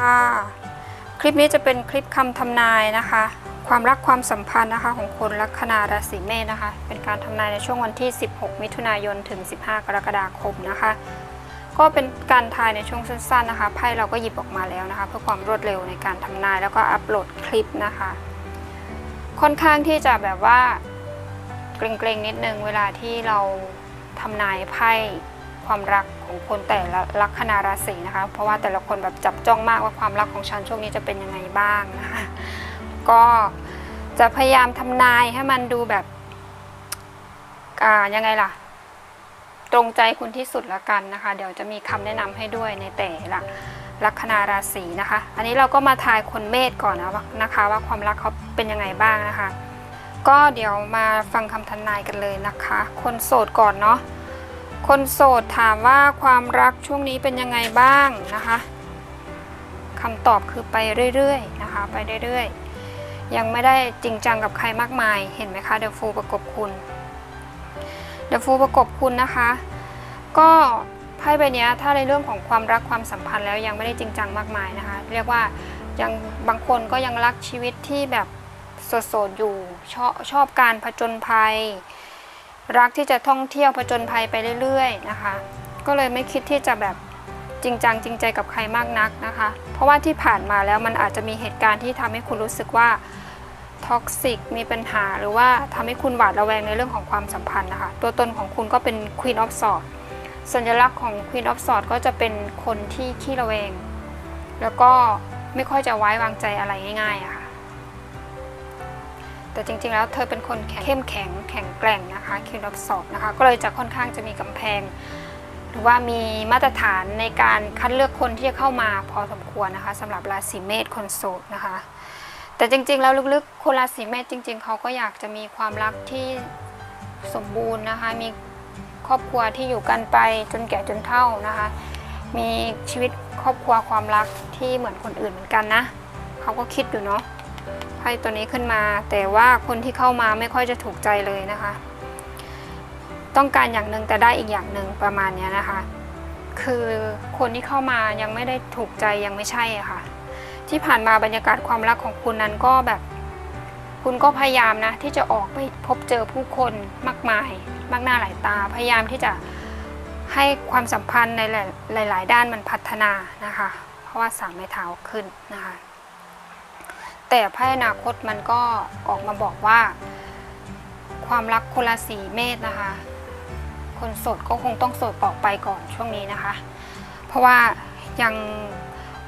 ค่ะคลิปนี้จะเป็นคลิปคำทำนายนะคะ ความรักความสัมพันธ์นะคะของคนลัคนาราศีเมษนะคะ เป็นการทำนายในช่วงวันที่ 16 มิถุนายนถึง 15 กรกฎาคมนะคะ ก็เป็นการทายในช่วงสั้นๆนะคะไพ่เราก็หยิบออกมาแล้วนะคะ เพื่อความรวดเร็วในการทำนายแล้วก็อัปโหลดคลิปนะคะ ค่อนข้างที่จะแบบว่าเกรงๆนิดนึงเวลาที่เราทำนายไพ่ ความรักของคนแต่ละลัคนาราศีนะคะ เพราะว่าแต่ละคนแบบจับจ้องมากว่าความรักของฉันช่วงนี้จะเป็นยังไงบ้างนะคะก็จะพยายามทำนายให้มันดูแบบอ่ายังไงล่ะ ตรงใจคุณที่สุดละกันนะคะ เดี๋ยวจะมีคำแนะนำให้ด้วยในแต่ละลัคนาราศีนะคะ อันนี้เราก็มาทายคนเมษก่อนนะว่านะคะ ว่าความรักเขาเป็นยังไงบ้างนะคะ ก็เดี๋ยวมาฟังคำทำนายกันเลยนะคะ คนโสดก่อนเนาะ คนโสดถามว่าความรักช่วงนี้เป็นยังไงบ้างนะคะคำตอบคือไปเรื่อยๆนะคะไปเรื่อยๆ ยังไม่ได้จริงจังกับใครมากมายเห็นไหมคะเดอะฟูประกบคุณเดอะฟูประกบคุณนะคะ ก็ไพ่ใบเนี้ยถ้าในเรื่องของความรักความสัมพันธ์แล้วยังไม่ได้จริงจังมากมายนะคะ เรียกว่ายังบางคนก็ยังรักชีวิตที่แบบโสดๆอยู่ชอบชอบการผจญภัย รักที่จะท่องเที่ยวผจญภัยไปเรื่อยๆนะคะ ก็เลยไม่คิดที่จะแบบจริงจังจริงใจกับใครมากนักนะคะ เพราะว่าที่ผ่านมาแล้วมันอาจจะมีเหตุการณ์ที่ทำให้คุณรู้สึกว่าท็อกซิกมีปัญหาหรือว่าทำให้คุณหวาดระแวงในเรื่องของความสัมพันธ์นะคะตัวตนของคุณก็เป็น Queen of Swords สัญลักษณ์ของ Queen of Swords ก็จะเป็นคนที่ขี้ระแวง แล้วก็ไม่ค่อยจะไว้วางใจอะไรง่ายๆอะค่ะ แต่จริงๆแล้วเธอเป็นคนเข้มแข็งแข็งแกร่งนะคะ Queen of Swords นะคะ ก็เลยจะค่อนข้างจะมีกำแพง หรือว่ามีมาตรฐานในการคัดเลือกคนที่จะเข้ามาพอสมควรนะคะสำหรับราศีเมษคนโสดนะคะ แต่จริงๆแล้วลึกๆ คนราศีเมษจริง ๆเขาก็อยากจะมีความรักที่สมบูรณ์นะคะ มีครอบครัวที่อยู่กันไปจนแก่จนเฒ่านะคะ มีชีวิตครอบครัวความรักที่เหมือนคนอื่นเหมือนกันนะเขาก็คิดอยู่เนาะ ไพ่ตัวนี้ขึ้นมา แต่ว่าคนที่เข้ามาไม่ค่อยจะถูกใจเลยนะคะ ต้องการอย่างหนึ่งแต่ได้อีกอย่างหนึ่งประมาณนี้นะคะ คือคนที่เข้ามายังไม่ได้ถูกใจยังไม่ใช่ะค่ะ ที่ผ่านมาบรรยากาศความรักของคุณนั้นก็แบบ คุณก็พยายามนะ ที่จะออกไปพบเจอผู้คนมากมาย มากหน้าหลายตาพยายามที่จะให้ความสัมพันธ์ในหลาย ๆ ด้านมันพัฒนานะคะ เพราะว่าสามไม้เท้าขึ้นนะคะ แต่ไพ่อนาคตมันก็ออกมาบอกว่า ความรักคนละสีเมษนะคะ คนโสดก็คงต้องโสดต่อไปก่อนช่วงนี้นะคะ เพราะว่ายัง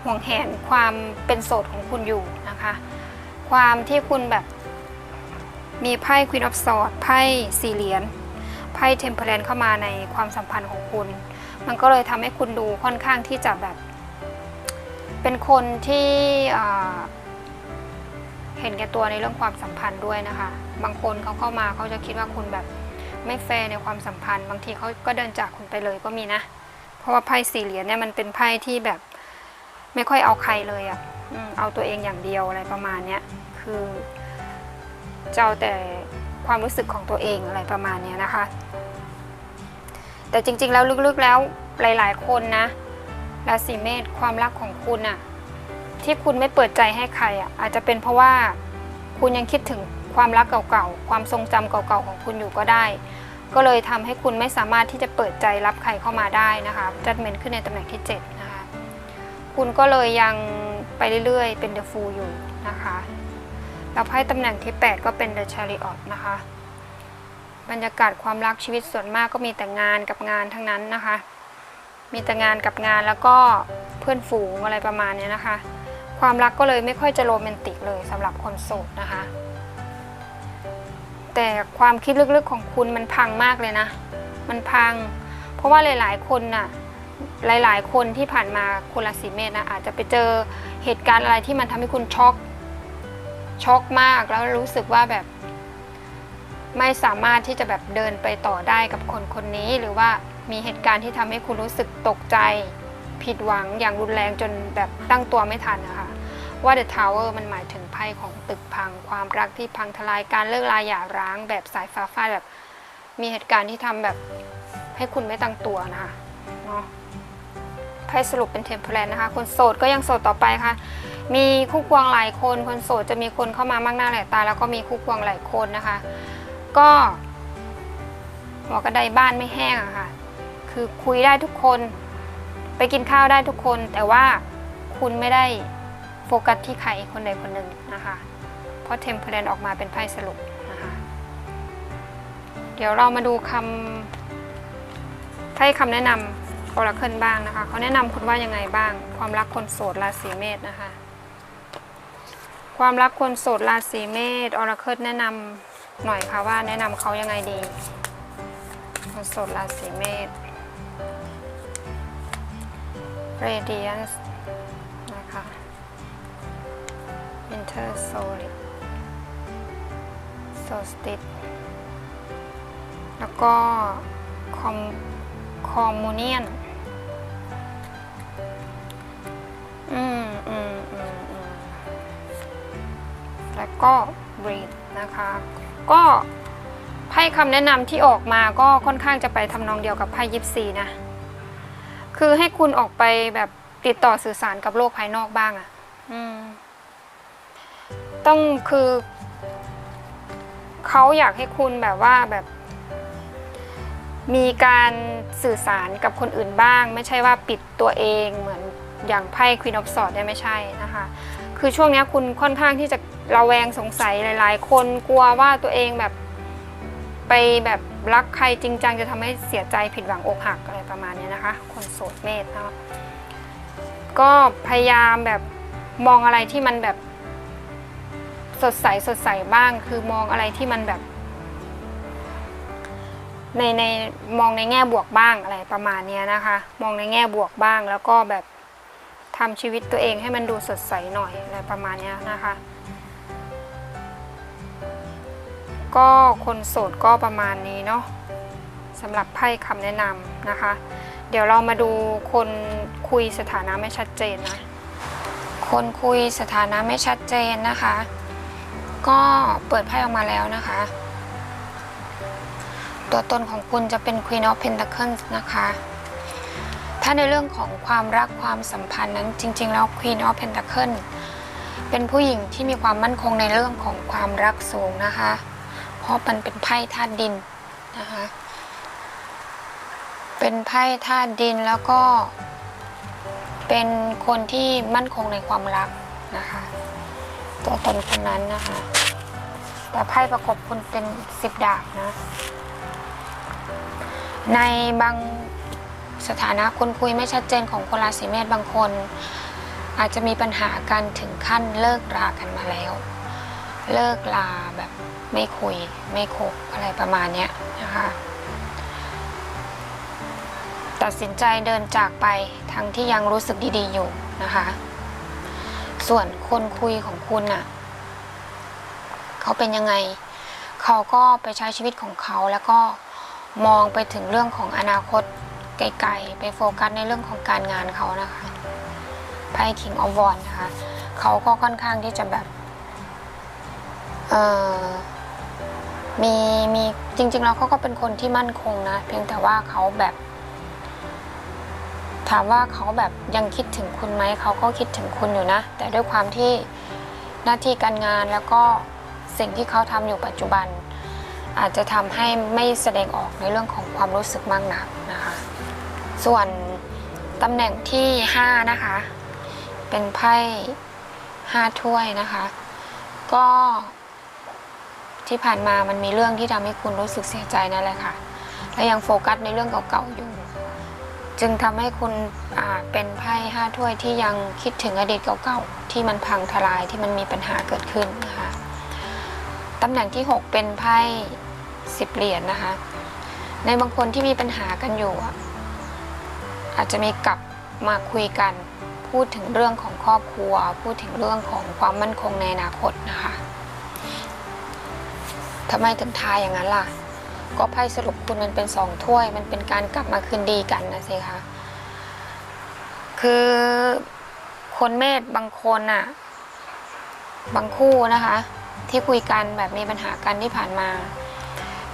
ห่วงแหนความเป็นโสดของคุณอยู่นะคะ ความที่คุณแบบมีไพ่ Queen of Swords ไพ่สี่เหรียญไพ่ Temperance เข้ามาในความสัมพันธ์ของคุณ มันก็เลยทำให้คุณดูค่อนข้างที่จะแบบ เป็นคนที่ เห็นแก่ตัวในเรื่องความสัมพันธ์ด้วยนะคะ บางคนเขาเข้ามาเขาจะคิดว่าคุณแบบไม่แฟร์ในความสัมพันธ์ บางทีเขาก็เดินจากคุณไปเลยก็มีนะ เพราะว่าไพ่สี่เหรียญเนี่ยมันเป็นไพ่ที่แบบไม่ค่อยเอาใครเลยอะ่ะเอาตัวเองอย่างเดียวอะไรประมาณเนี้ยคือจะเอาแต่ความรู้สึกของตัวเองอะไรประมาณเนี้ยนะคะ แต่จริงๆแล้วลึกๆแล้วหลาย ๆ คนนะราศีเมษความรักของคุณอะ ที่คุณไม่เปิดใจให้ใครอะอาจจะเป็นเพราะว่าคุณยังคิดถึงความรักเก่าๆ ความทรงจำเก่าๆของคุณอยู่ก็ได้ ก็เลยทำให้คุณไม่สามารถที่จะเปิดใจรับใครเข้ามาได้นะคะจัดเมนขึ้นในตำแหน่งที่7นะคะคุณก็เลยยังไปเรื่อยๆ เป็นเดอะฟูลอยู่นะคะแล้วไพ่ตำแหน่งที่ 8 ก็เป็นเดอะชาริออตนะคะบรรยากาศความรักชีวิตส่วนมากก็มีแต่งานกับงานทั้งนั้นนะคะ มีแต่งานกับงานแล้วก็เพื่อนฝูงอะไรประมาณนี้นะคะ ความรักก็เลยไม่ค่อยจะโรแมนติกเลยสำหรับคนโสดนะคะ แต่ความคิดลึกๆของคุณมันพังมากเลยนะ มันพัง เพราะว่าหลาย ๆ คนน่ะหลาย ๆ คนที่ผ่านมาคนราศีเมษนะอาจจะไปเจอเหตุการณ์อะไรที่มันทำให้คุณช็อกช็อกมากแล้วรู้สึกว่าแบบไม่สามารถที่จะแบบเดินไปต่อได้กับคนคนนี้ หรือว่ามีเหตุการณ์ที่ทำให้คุณรู้สึกตกใจ ผิดหวังอย่างรุนแรงจนแบบตั้งตัวไม่ทันนะคะว่า The Tower มันหมายถึงไพ่ของตึกพัง ความรักที่พังทลายการเลิกลาหย่าร้างแบบสายฟ้าฟาดแบบมีเหตุการณ์ที่ทำแบบให้คุณไม่ตั้งตัวนะคะเนาะไพ่สรุปเป็นเทมเพลนนะคะ คนโสดก็ยังโสดต่อไปค่ะ มีคู่ควงหลายคนคนโสดจะมีคนเข้ามามากหน้าหลายตา แล้วก็มีคู่ควงหลายคนนะคะ ก็หัวกระไดบ้านไม่แห้งอะค่ะ คือคุยได้ทุกคน ไปกินข้าวได้ทุกคน แต่ว่าคุณไม่ได้โฟกัสที่ใครคนใดคนหนึ่งนะคะ เพราะเทมเพลนออกมาเป็นไพ่สรุปนะคะ เดี๋ยวเรามาดูคำให้คำแนะนำ o อราเคิลบ้างนะคะ เขาแนะนำคุณว่ายังไงบ้าง ความรักคนโสดราศีเมษนะคะ ความรักคนโสดราศีเมษออราเคิลแนะนำหน่อยค่ะว่าแนะนำเขายังไงดีคนโสดราศีเมษ Radiance นะคะ Winter Solid Solstice แล้วก็คอมคอมมูเนียนอืมอืมอืมอืมแล้วก็บรีดนะคะ ก็ไพ่คำแนะนำที่ออกมาก็ค่อนข้างจะไปทำนองเดียวกับไพ่ยิปซีนะ คือให้คุณออกไปแบบติดต่อสื่อสารกับโลกภายนอกบ้างอะ่ะต้องคือเขาอยากให้คุณแบบว่าแบบ มีการสื่อสารกับคนอื่นบ้าง ไม่ใช่ว่าปิดตัวเองเหมือนอย่างไพ่ Queen of Swords ได้ไม่ใช่นะคะ คือช่วงนี้คุณค่อนข้างที่จะระแวงสงสัยหลาย ๆ คนกลัวว่าตัวเองแบบไปแบบ รักใครจริงจังจะทำให้เสียใจผิดหวังอกหักอะไรประมาณนี้นะคะ คนโสดเมษนะคะก็พยายามแบบมองอะไรที่มันแบบสดใสสดใสบ้าง คือมองอะไรที่มันแบบ ในในมองในแง่บวกบ้างอะไรประมาณนี้นะคะ มองในแง่บวกบ้างแล้วก็แบบทำชีวิตตัวเองให้มันดูสดใสหน่อยอะไรประมาณนี้นะคะ ก็คนโสดก็ประมาณนี้เนาะสำหรับไพ่คำแนะนำนะคะ เดี๋ยวเรามาดูคนคุยสถานะไม่ชัดเจนนะ คนคุยสถานะไม่ชัดเจนนะคะ ก็เปิดไพ่ออกมาแล้วนะคะ ตัวตนของคุณจะเป็น Queen of Pentacles นะคะ ถ้าในเรื่องของความรักความสัมพันธ์นั้นจริง ๆ แล้ว Queen of Pentacles เป็นผู้หญิงที่มีความมั่นคงในเรื่องของความรักสูงนะคะ ราะมันเป็นไพ่ธาตุดินนะคะ เป็นไพ่ธาตุดินแล้วก็ เป็นคนที่มั่นคงในความรักนะคะ ตัวตนคนนั้นนะคะ แต่ไพ่ประกบคุณเป็นสิบดาบนะ ในบางสถานะคนคุยไม่ชัดเจนของคนราศีเมษบางคน อาจจะมีปัญหากันถึงขั้นเลิกรากันมาแล้ว เลิกลาแบบไม่คุยไม่คบอะไรประมาณเนี้ยนะคะตัดสินใจเดินจากไปทั้งที่ยังรู้สึกดีๆอยู่นะคะ ส่วนคนคุยของคุณน่ะเขาเป็นยังไง เขาก็ไปใช้ชีวิตของเขาแล้วก็มองไปถึงเรื่องของอนาคตไกลๆ ไปโฟกัสในเรื่องของการงานเขานะคะไพ่ King of Wands นะคะ เขาก็ค่อนข้างที่จะแบบ มีมีจริง ๆ แล้วเขาก็เป็นคนที่มั่นคงนะ เพียงแต่ว่าเขาแบบ ถามว่าเขาแบบยังคิดถึงคุณไหมเขาก็คิดถึงคุณอยู่นะ แต่ด้วยความที่หน้าที่การงานแล้วก็สิ่งที่เขาทำอยู่ปัจจุบัน อาจจะทำให้ไม่แสดงออกในเรื่องของความรู้สึกมากนักนะคะ ส่วนตำแหน่งที่ 5 นะคะ เป็นไพ่5ถ้วยนะคะ ก็ ที่ผ่านมามันมีเรื่องที่ทำให้คุณรู้สึกเสียใจนั่นแหละค่ะ และยังโฟกัสในเรื่องเก่าๆอยู่ จึงทำให้คุณเป็นไพ่ห้าถ้วยที่ยังคิดถึงอดีตเก่าๆที่มันพังทลายที่มันมีปัญหาเกิดขึ้นนะคะตำแหน่งที่ 6 เป็นไพ่สิบเหรียญนะคะ ในบางคนที่มีปัญหากันอยู่ อาจจะมีกลับมาคุยกัน พูดถึงเรื่องของครอบครัว พูดถึงเรื่องของความมั่นคงในอนาคตนะคะ ทำไมถึงทายอย่างนั้นล่ะ ก็ไพ่สรุปคุณมันเป็นสองถ้วย มันเป็นการกลับมาคืนดีกันนะสิคะคือคนเมธบางคนอะบางคู่นะคะ ที่คุยกันแบบมีปัญหากันที่ผ่านมา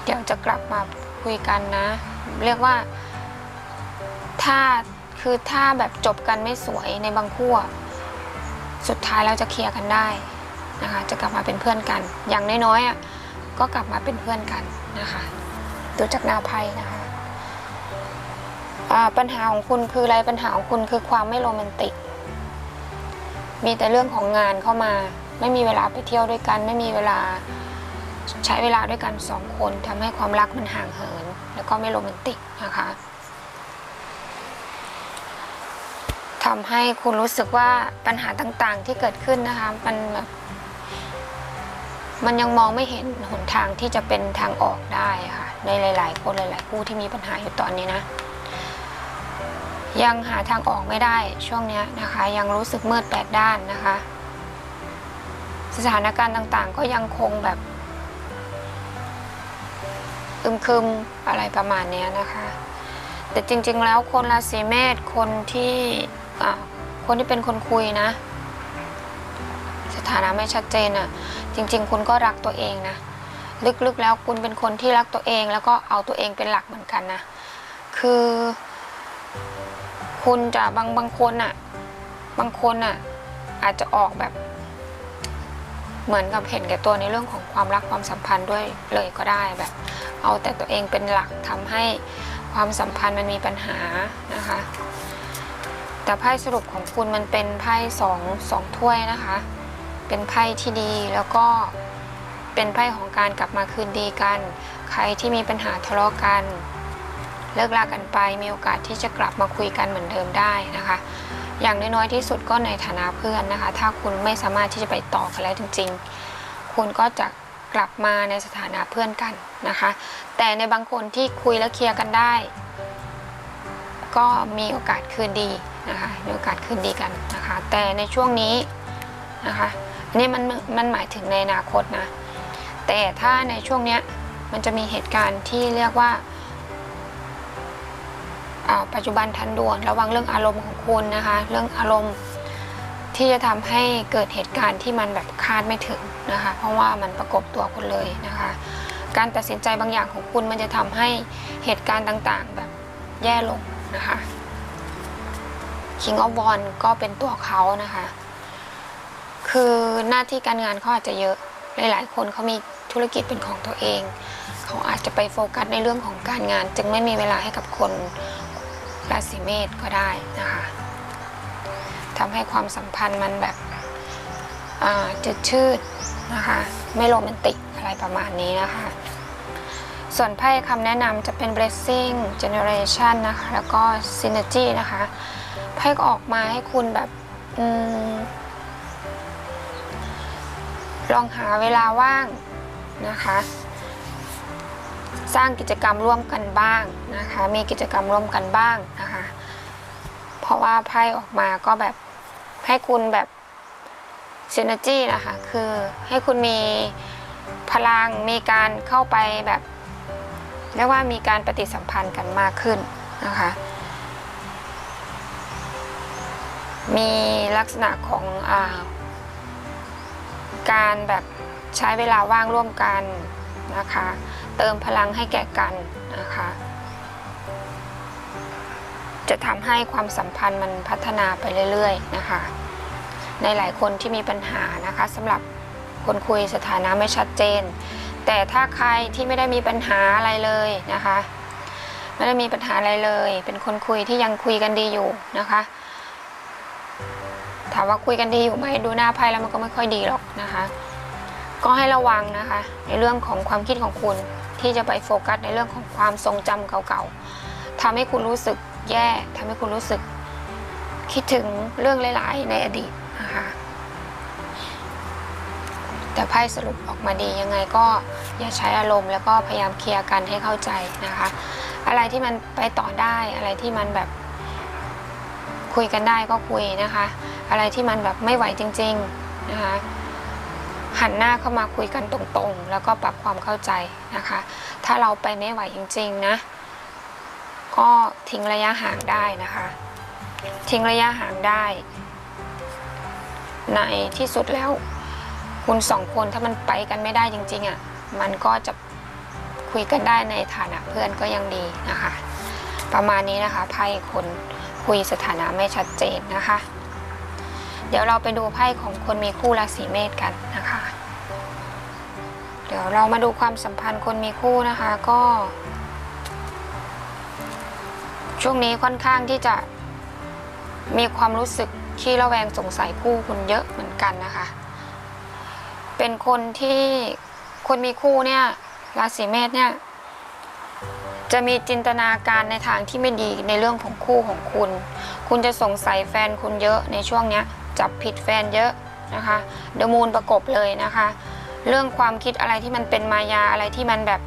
เดี๋ยวจะกลับมาคุยกันนะ เรียกว่าถ้าคือถ้าแบบจบกันไม่สวยในบางคู่สุดท้ายเราจะเคลียร์กันได้นะคะ จะกลับมาเป็นเพื่อนกัน อย่างน้อยๆอะ ก็กลับมาเป็นเพื่อนกันนะคะดูจากนาไพ่นะคะปัญหาของคุณคืออะไรปัญหาของคุณคือความไม่โรแมนติก มีแต่เรื่องของงานเข้ามา ไม่มีเวลาไปเที่ยวด้วยกัน ไม่มีเวลาใช้เวลาด้วยกันสองคนทำให้ความรักมันห่างเหิน แล้วก็ไม่โรแมนติกนะคะทำให้คุณรู้สึกว่าปัญหาต่างๆที่เกิดขึ้นนะคะมันแบบ มันยังมองไม่เห็นหนทางที่จะเป็นทางออกได้ค่ะ ในหลาย ๆ คนหลาย ๆ คู่ที่มีปัญหาอยู่ตอนนี้นะ ยังหาทางออกไม่ได้ช่วงนี้นะคะ ยังรู้สึกมืดแปดด้านนะคะ สถานการณ์ต่างๆ ก็ยังคงแบบ อึมครึมอะไรประมาณนี้นะคะ แต่จริง ๆ แล้วคนราศีเมษคนที่อ่าคนที่เป็นคนคุยนะ นะไม่ชัดเจนอะ่ะ จริง ๆ คุณก็รักตัวเองนะ ลึกๆแล้วคุณเป็นคนที่รักตัวเอง แล้วก็เอาตัวเองเป็นหลักเหมือนกันนะ คือ คุณจะบางบางคนอะบางคนอะอาจจะออกแบบ เหมือนกับเห็นแก่ตัวในเรื่องของความรักความสัมพันธ์ด้วยเลยก็ได้แบบ เอาแต่ตัวเองเป็นหลักทำให้ความสัมพันธ์มันมีปัญหานะคะแต่ไพ่สรุปของคุณมันเป็นไพ่สองสองถ้วยนะคะ เป็นไพ่ที่ดีแล้วก็เป็นไพ่ของการกลับมาคืนดีกัน ใครที่มีปัญหาทะเลาะกัน เลิกลากันไปมีโอกาสที่จะกลับมาคุยกันเหมือนเดิมได้นะคะ อย่างน้อยๆที่สุดก็ในฐานะเพื่อนนะคะ ถ้าคุณไม่สามารถที่จะไปต่อกันแล้วจริง ๆ คุณก็จะกลับมาในสถานะเพื่อนกันนะคะ แต่ในบางคนที่คุยแล้วเคลียร์กันได้ ก็มีโอกาสคืนดีนะคะมีโอกาสคืนดีกันนะคะ แต่ในช่วงนี้นะคะ นี้มันมันหมายถึงในอนาคตนะ แต่ถ้าในช่วงเนี้ยมันจะมีเหตุการณ์ที่เรียกว่าอ่าปัจจุบันทันด่วนระวังเรื่องอารมณ์ของคุณนะคะ เรื่องอารมณ์ที่จะทำให้เกิดเหตุการณ์ที่มันแบบคาดไม่ถึงนะคะ เพราะว่ามันประกบตัวคุณเลยนะคะ การตัดสินใจบางอย่างของคุณมันจะทำให้เหตุการณ์ต่างๆ แบบแย่ลงนะคะ King of w a n d ก็เป็นตัวเขานะคะ คือหน้าที่การงานเขาอาจจะเยอะหลายๆคนเขามีธุรกิจเป็นของตัวเอง เขาอาจจะไปโฟกัสในเรื่องของการงาน จึงไม่มีเวลาให้กับคนราศีเมษก็ได้นะคะทำให้ความสัมพันธ์มันแบบจืดชืดนะคะไม่โรแมนติกอะไรประมาณนี้นะคะ ส่วนไพ่คำแนะนำจะเป็น blessing generation นะคะ แล้วก็ synergy นะคะ ไพ่ก็ออกมาให้คุณแบบ ลองหาเวลาว่างนะคะ สร้างกิจกรรมร่วมกันบ้างนะคะ มีกิจกรรมร่วมกันบ้างนะคะ เพราะว่าไพ่ออกมาก็แบบให้คุณแบบ synergy นะคะคือให้คุณมีพลังมีการเข้าไปแบบเรียกว่ามีการปฏิสัมพันธ์กันมากขึ้นนะคะ มีลักษณะของอา การแบบใช้เวลาว่างร่วมกันนะคะ เติมพลังให้แก่กันนะคะ จะทำให้ความสัมพันธ์มันพัฒนาไปเรื่อยๆนะคะ ในหลายคนที่มีปัญหานะคะสำหรับคนคุยสถานะไม่ชัดเจน แต่ถ้าใครที่ไม่ได้มีปัญหาอะไรเลยนะคะ ไม่ได้มีปัญหาอะไรเลย เป็นคนคุยที่ยังคุยกันดีอยู่นะคะามว่าคุยกันดีอยู่ไหมดูหน้าไพ่แล้วมันก็ไม่ค่อยดีหรอกนะคะ ก็ให้ระวังนะคะ ในเรื่องของความคิดของคุณที่จะไปโฟกัสในเรื่องของความทรงจำเก่าๆทำให้คุณรู้สึกแย่ทำให้คุณรู้สึก คิดถึงเรื่องหลายๆในอดีตนะคะแต่ไพ่สรุปออกมาดียังไงก็อย่าใช้อารมณ์ แล้วก็พยายามเคลียร์กันให้เข้าใจนะคะ อะไรที่มันไปต่อได้อะไรที่มันแบบคุยกันได้ก็คุยนะคะ อะไรที่มันแบบไม่ไหวจริงๆนะคะหันหน้าเข้ามาคุยกันตรงๆ แล้วก็ปรับความเข้าใจนะคะ ถ้าเราไปไม่ไหวจริงๆนะ ก็ทิ้งระยะห่างได้นะคะ ทิ้งระยะห่างได้ ในที่สุดแล้ว คุณสองคนถ้ามันไปกันไม่ได้จริงๆอะ่ะมันก็จะคุยกันได้ในฐานะเพื่อนก็ยังดีนะคะ ประมาณนี้นะคะไพ่คนคคุยสถานะไม่ชัดเจนนะคะ เดี๋ยวเราไปดูไพ่ของคนมีคู่ราศีเมษกันนะคะ เดี๋ยวเรามาดูความสัมพันธ์คนมีคู่นะคะก็ ช่วงนี้ค่อนข้างที่จะมีความรู้สึกขี้ระแวงสงสัยคู่คุณเยอะเหมือนกันนะคะ เป็นคนที่คนมีคู่เนี่ยราศีเมษเนี่ยจะมีจินตนาการในทางที่ไม่ดีในเรื่องของคู่ของคุณ คุณจะสงสัยแฟนคุณเยอะในช่วงเนี้ย จับผิดแฟนเยอะนะคะเดมูนประกบเลยนะคะ เรื่องความคิดอะไรที่มันเป็นมายาอะไรที่มันแบบ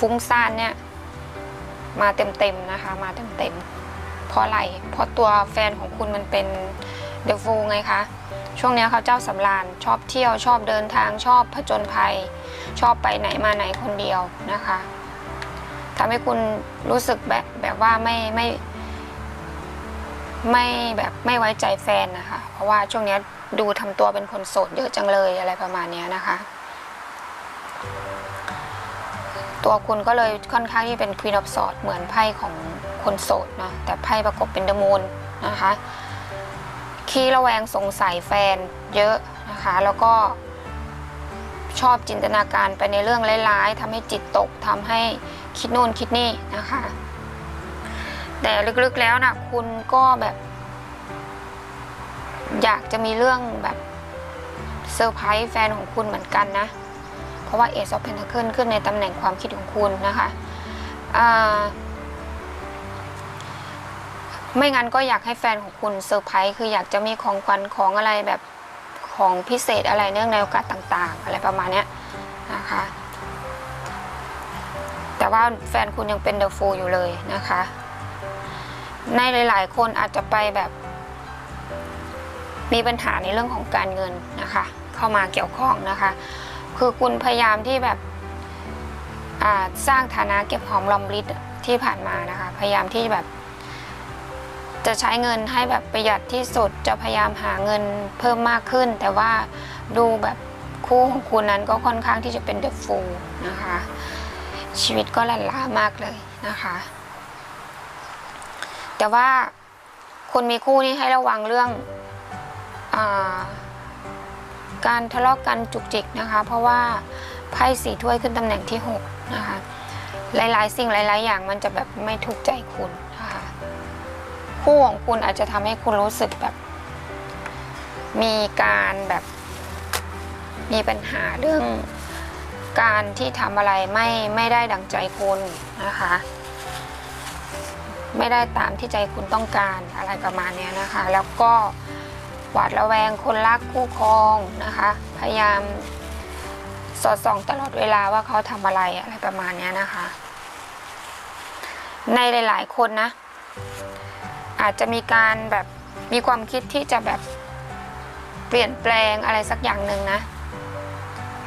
ฟุ้งซ่านเนี่ย มาเต็มๆนะคะ มาเต็มๆเพราะอะไรเพราะตัวแฟนของคุณมันเป็นเดฟูไงคะช่วงนี้เขาเจ้าสำราญชอบเที่ยวชอบเดินทางชอบผจญภัย ชอบไปไหนมาไหนคนเดียวนะคะทำให้คุณรู้สึกแบบแบบว่าไม่ไม่ ไม่แบบไม่ไว้ใจแฟนนะคะ เพราะว่าช่วงนี้ดูทำตัวเป็นคนโสดเยอะจังเลยอะไรประมาณนี้นะคะ ตัวคุณก็เลยค่อนข้างที่เป็น Queen of Swords เหมือนไพ่ของคนโสดนะแต่ไพ่ประกบเป็น The Moon นะคะขี้ระแวงสงสัยแฟนเยอะนะคะ แล้วก็ชอบจินตนาการไปในเรื่องร้ายๆทำให้จิตตกทำให้คิดนู่นคิดนี่นะคะ แต่ลึกๆแล้วนะคุณก็แบบ อยากจะมีเรื่องแบบเซอร์ไพรส์แฟนของคุณเหมือนกันนะ เพราะว่า Ace of Pentacle ขึ้นในตำแหน่งความคิดของคุณนะคะไม่งั้นก็อยากให้แฟนของคุณเซอร์ไพรส์คืออยากจะมีของขวัญของอะไรแบบของพิเศษอะไรเนื่องในโอกาสต่างๆ อะไรประมาณนี้นะคะ แต่ว่าแฟนคุณยังเป็นเดอะฟูอยู่เลยนะคะ ในหลาย ๆ คนอาจจะไปแบบ มีปัญหาในเรื่องของการเงินนะคะ เข้ามาเกี่ยวข้องนะคะ คือคุณพยายามที่แบบสร้างฐานะเก็บหอมรอมริบที่ผ่านมานะคะ พยายามที่แบบ จะใช้เงินให้แบบประหยัดที่สุดจะพยายามหาเงินเพิ่มมากขึ้น แต่ว่าดูแบบคู่ของคุณนั้นก็ค่อนข้างที่จะเป็นเดอะฟูลนะคะ ชีวิตก็ลันล้ามากเลยนะคะ แต่ว่าคนมีคู่นี่ให้ระวังเรื่องอการทะเลาะกันจุกจิกนะคะ เพราะว่าไพ่สีถ้วยขึ้นตำแหน่งที่6นะคะหลายๆ สิ่งหลาย ๆ อย่างมันจะแบบไม่ถูกใจคุณนะคะคู่ของคุณอาจจะทำให้คุณรู้สึกแบบ มีการแบบมีปัญหาเรื่องการที่ทำอะไรไม่ไม่ได้ดังใจคุณนะคะ ไม่ได้ตามที่ใจคุณต้องการอะไรประมาณนี้นะคะ แล้วก็หวาดระแวงคนรักคู่ครองนะคะ พยายามสอดส่องตลอดเวลาว่าเขาทำอะไรอะไรประมาณนี้นะคะ ในหลาย ๆ คนนะ อาจจะมีการแบบมีความคิดที่จะแบบเปลี่ยนแปลงอะไรสักอย่างหนึ่งนะ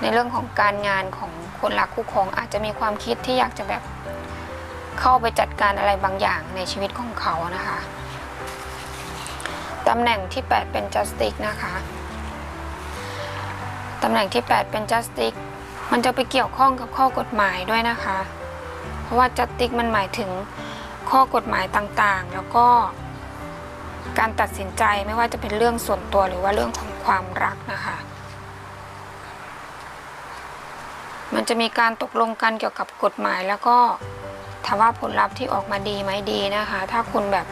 ในเรื่องของการงานของคนรักคู่ครองอาจจะมีความคิดที่อยากจะแบบ เข้าไปจัดการอะไรบางอย่างในชีวิตของเขานะคะตำแหน่งที่ 8 เป็น justice นะคะตำแหน่งที่ 8 เป็น justice มันจะไปเกี่ยวข้องกับข้อกฎหมายด้วยนะคะ เพราะว่า justice มันหมายถึงข้อกฎหมายต่างๆ แล้วก็การตัดสินใจไม่ว่าจะเป็นเรื่องส่วนตัวหรือว่าเรื่องของความรักนะคะ มันจะมีการตกลงกันเกี่ยวกับกฎหมายแล้วก็ามว่าผลลัพธ์ที่ออกมาดีไหมดีนะคะ ถ้าคุณแบบ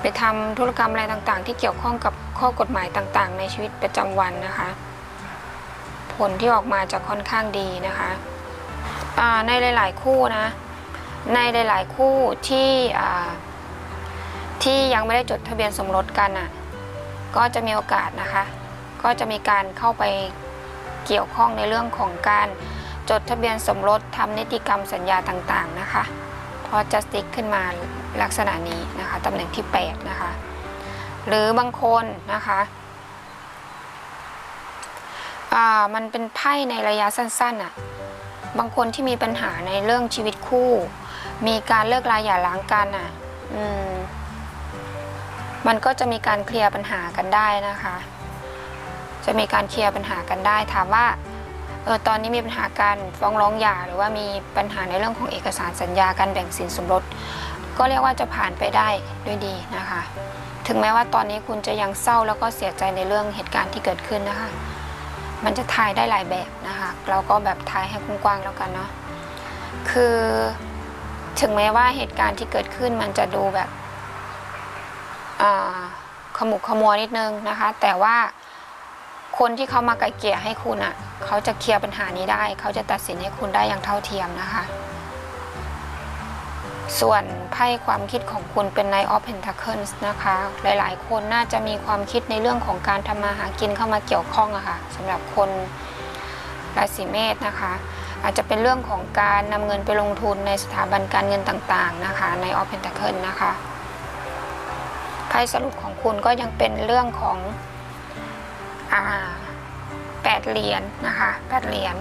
ไปทำธุรกรรมอะไรต่างๆ ที่เกี่ยวข้องกับข้อกฎหมายต่างๆ ในชีวิตประจำวันนะคะ ผลที่ออกมาจะค่อนข้างดีนะคะในหลาย ๆ คู่นะ ในหลาย ๆ คู่ที่ที่ยังไม่ได้จดทะเบียนสมรสกันอะก็จะมีโอกาสนะคะ ก็จะมีการเข้าไปเกี่ยวข้องในเรื่องของการจดทะเบียนสมรสทำนิติกรรมสัญญาต่างๆนะคะ เพราะจะสติ๊กขึ้นมาลักษณะนี้นะคะตำแหน่งที่ 8 นะคะ หรือบางคนนะคะมันเป็นไพ่ในระยะสั้นๆอะบางคนที่มีปัญหาในเรื่องชีวิตคู่ มีการเลิกลาหย่าร้างกันอะมมันก็จะมีการเคลียร์ปัญหากันได้นะคะ จะมีการเคลียร์ปัญหากันได้ถามว่า เออตอนนี้มีปัญหาการฟ้องร้องหย่าหรือว่ามีปัญหาในเรื่องของเอกสารสัญญาการแบ่งสินสมรส ก็เรียกว่าจะผ่านไปได้ด้วยดีนะคะ ถึงแม้ว่าตอนนี้คุณจะยังเศร้าแล้วก็เสียใจในเรื่องเหตุการณ์ที่เกิดขึ้นนะคะ มันจะทายได้หลายแบบนะคะ เราก็แบบทายให้กว้างๆแล้วกันเนาะคือถึงแม้ว่าเหตุการณ์ที่เกิดขึ้นมันจะดูแบบขมุกขมัวนิดนึงนะคะ แต่ว่า คนที่เขามาไกลเกลี่ยให้คุณอะ่ะเขาจะเคลียร์ปัญหานี้ได้ เขาจะตัดสินให้คุณได้อย่างเท่าเทียมนะคะ ส่วนไพ่ความคิดของคุณเป็น Knight of Pentacles นะคะ หลายๆ คนน่าจะมีความคิดในเรื่องของการทำมาหากินเข้ามาเกี่ยวข้องอะค่ะสำหรับคนราศีเมษนะคะ อาจจะเป็นเรื่องของการนำเงินไปลงทุนในสถาบันการเงินต่างๆนะคะใน of Pentacles นะคะไพ่สรุปของคุณก็ยังเป็นเรื่องของ แปดเหรียญนะคะแปดเหรียญ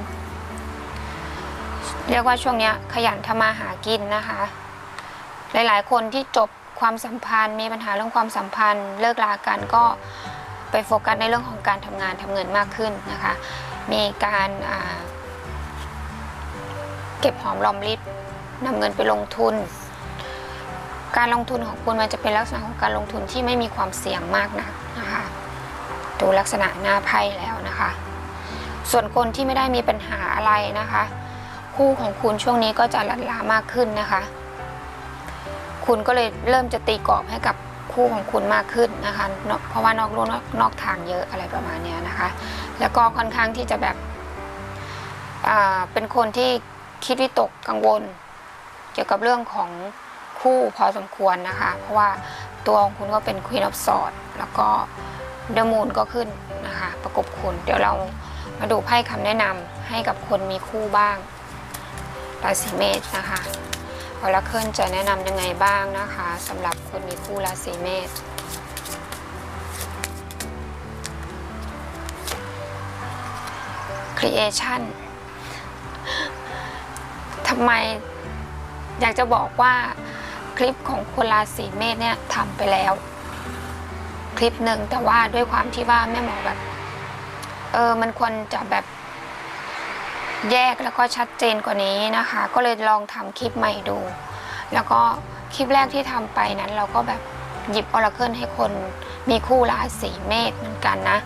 เรียกว่าช่วงนี้ขยันทำมาหากินนะคะ หลายๆ คนที่จบความสัมพันธ์ มีปัญหาเรื่องความสัมพันธ์ เลิกลากันก็ไปโฟกัสในเรื่องของการทำงานทำเงินมากขึ้นนะคะ มีการาเก็บหอมรอมริบนำเงินไปลงทุน การลงทุนของคุณมันจะเป็นลักษณะของการลงทุนที่ไม่มีความเสี่ยงมากนะนะคะ ดูลักษณะหน้าไพ่แล้วนะคะ ส่วนคนที่ไม่ได้มีปัญหาอะไรนะคะ คู่ของคุณช่วงนี้ก็จะหลันลามากขึ้นนะคะ คุณก็เลยเริ่มจะตีกรอบให้กับคู่ของคุณมากขึ้นนะคะ เพราะว่านอกลู่นอกนอกทางเยอะอะไรประมาณนี้นะคะ แล้วก็ค่อนข้างที่จะแบบเป็นคนที่คิดวิตกกังวล เกี่ยวกับเรื่องของคู่พอสมควรนะคะ เพราะว่าตัวของคุณก็เป็น Queen of Swords แล้วก็ The Moon ก็ขึ้นนะคะประกบคุณเดี๋ยวเรามาดูไพ่คำแนะนำให้กับคนมีคู่บ้างราศีเมษนะคะออราเคิลจะแนะนำยังไงบ้างนะคะสำหรับคนมีคู่ราศีเมษ Creation ทำไมอยากจะบอกว่าคลิปของคนราศีเมษเนี่ยทำไปแล้ว คลิปหนึ่งแต่ว่าด้วยความที่ว่าแม่หมอแบบ เออมันควรจะแบบแยกแล้วก็ชัดเจนกว่านี้นะคะ ก็เลยลองทำคลิปใหม่ดู แล้วก็คลิปแรกที่ทำไปนั้น เราก็แบบหยิบออราเคิลให้คนมีคู่ราศีเมษเหมือนกันนะ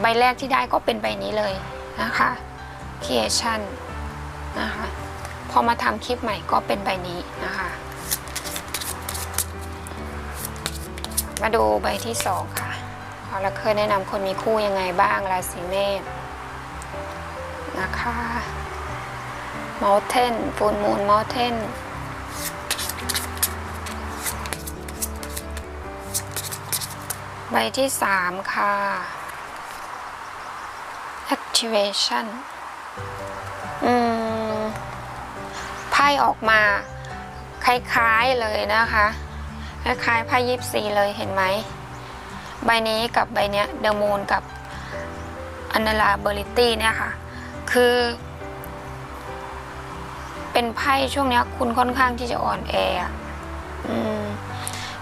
ใบแรกที่ได้ก็เป็นใบนี้เลยนะคะ Creation นะคะ พอมาทำคลิปใหม่ก็เป็นใบนี้นะคะ มาดูใบที่สองค่ะเราเคยแนะนำคนมีคู่ยังไงบ้างราศีเมษนะคะ Mountain Full Moon Mountain ใบที่สามค่ะ Activation อืม ไพ่ออกมา คล้าย ๆ เลยนะคะ คล้ายๆไพ่ยิปซีเลยเห็นไหม ใบนี้กับใบเนี้ยเดอมูนกับอันนาลาเบอริตี้เนี่ยค่ะ คือ เป็นไพ่ช่วงนี้คุณค่อนข้างที่จะอ่อนแออม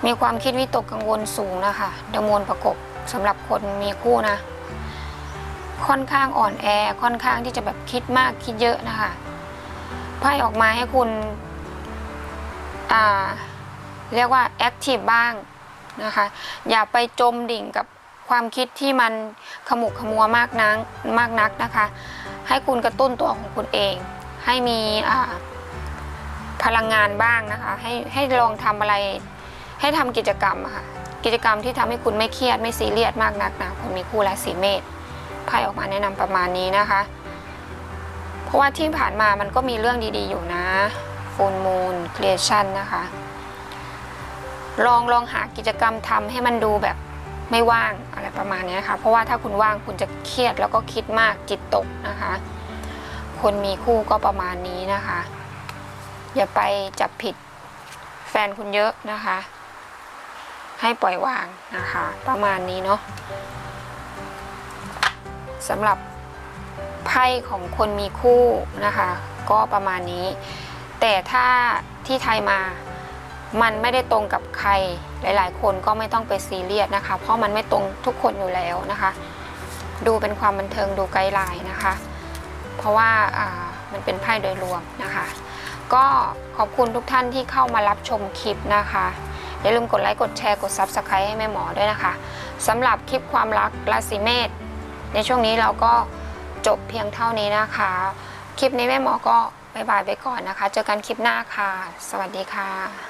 มีความคิดวิตกกังวลสูงนะคะเดอมูนประกบสำหรับคนมีคู่นะ ค่อนข้างอ่อนแอค่อนข้างที่จะแบบคิดมากคิดเยอะนะคะไพ่ออกมาให้คุณอ่า เรียกว่าแอคทีฟบ้างนะคะ อย่าไปจมดิ่งกับความคิดที่มันขมุกขมัวมากนักมากนักนะคะ ให้คุณกระตุ้นตัวของคุณเอง ให้มีพลังงานบ้างนะคะ ให้ให้ลองทำอะไร ให้ทำกิจกรรมค่ะ กิจกรรมที่ทำให้คุณไม่เครียดไม่ซีเรียสมากนักนะคนมีคู่ราศีเมษไพ่ออกมาแนะนำประมาณนี้นะคะ เพราะว่าที่ผ่านมามันก็มีเรื่องดีๆอยู่นะ Full Moon Creation นะคะ ลองลองหากิจกรรมทำให้มันดูแบบไม่ว่างอะไรประมาณนี้ค่ะ เพราะว่าถ้าคุณว่างคุณจะเครียดแล้วก็คิดมากจิตตกนะคะ คนมีคู่ก็ประมาณนี้นะคะ อย่าไปจับผิดแฟนคุณเยอะนะคะ ให้ปล่อยวางนะคะ ประมาณนี้เนาะสำหรับไพ่ของคนมีคู่นะคะ ก็ประมาณนี้ แต่ถ้าที่ไทยมา มันไม่ได้ตรงกับใครหลาย ๆ คนก็ไม่ต้องไปซีเรียสนะคะ เพราะมันไม่ตรงทุกคนอยู่แล้วนะคะ ดูเป็นความบันเทิงดูไกด์ไลน์นะคะ เพราะว่ามันเป็นไพ่โดยรวมนะคะ ก็ขอบคุณทุกท่านที่เข้ามารับชมคลิปนะคะอย่าลืมกดไลค์กดแชร์กด Subscribe ให้แม่หมอด้วยนะคะสำหรับคลิปความรักราศีเมษในช่วงนี้เราก็จบเพียงเท่านี้นะคะ คลิปนี้แม่หมอก็บายบายไปก่อนนะคะ เจอกันคลิปหน้าค่ะ สวัสดีค่ะ